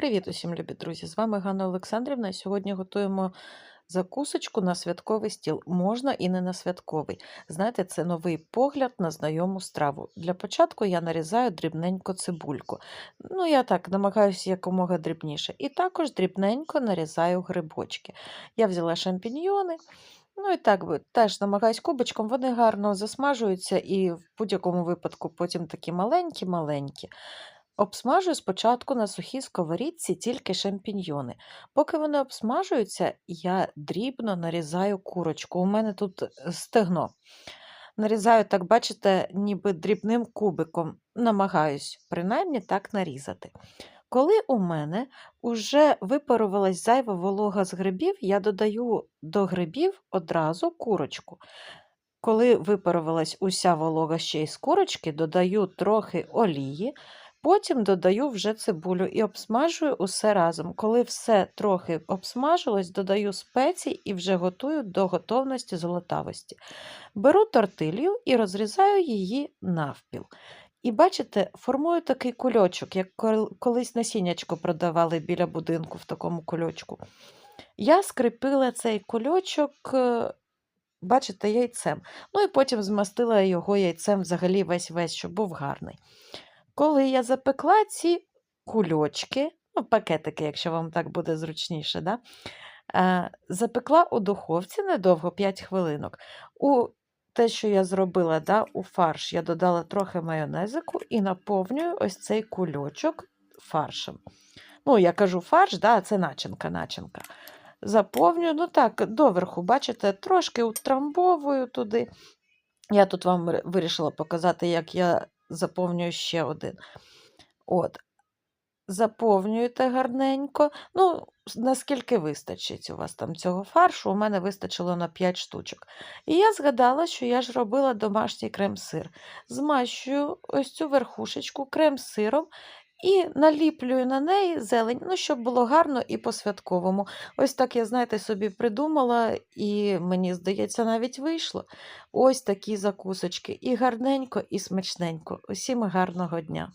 Привіт усім, любі друзі! З вами Ганна Олександрівна. і Сьогодні готуємо закусочку на святковий стіл. Можна і не на святковий. Знаєте, це новий погляд на знайому страву. Для початку я нарізаю дрібненько цибульку. Ну, я так намагаюся якомога дрібніше. І також дрібненько нарізаю грибочки. Я взяла шампіньйони. Ну і так теж намагаюсь кубочком, вони гарно засмажуються і в будь-якому випадку потім такі маленькі-маленькі. Обсмажую спочатку на сухій сковорідці тільки шампіньйони. Поки вони обсмажуються, я дрібно нарізаю курочку. У мене тут е, стегно. Нарізаю, так бачите, ніби дрібним кубиком. Намагаюсь принаймні так нарізати. Коли у мене вже випарувалась зайва волога з грибів, я додаю до грибів одразу курочку. Коли випарувалась уся волога ще й з курочки, додаю трохи олії, потім додаю вже цибулю і обсмажую усе разом. Коли все трохи обсмажилось, додаю спеції і вже готую до готовності золотавості. Беру тортилью і розрізаю її навпіл. І бачите, формую такий кульочок, як кол- колись насіннячко продавали біля будинку в такому кульочку. Я скріпила цей кульочок, е, бачите, яйцем. Ну і потім змастила його яйцем взагалі весь-весь, щоб був гарний. Коли я запекла ці кульочки, ну, пакетики, якщо вам так буде зручніше, да? е, запекла у духовці недовго 5 хвилинок. У те, що я зробила, да, у фарш, я додала трохи майонезику і наповнюю ось цей кульочок фаршем. Ну, я кажу фарш, да, це начинка, начинка. Заповнюю, ну так, доверху, бачите, трошки утрамбовую туди. Я тут вам вирішила показати, як я заповнюю ще один. От, заповнюєте гарненько. Ну, наскільки вистачить у вас там цього фаршу, у мене вистачило на 5 штучок. І я згадала, що я ж робила домашній крем-сир. Змащую ось цю верхушечку крем-сиром і наліплюю на неї зелень, ну, щоб було гарно і по-святковому. Ось так я, знаєте, собі придумала, і мені здається, навіть вийшло. Ось такі закусочки. І гарненько, і смачненько. Усім гарного дня!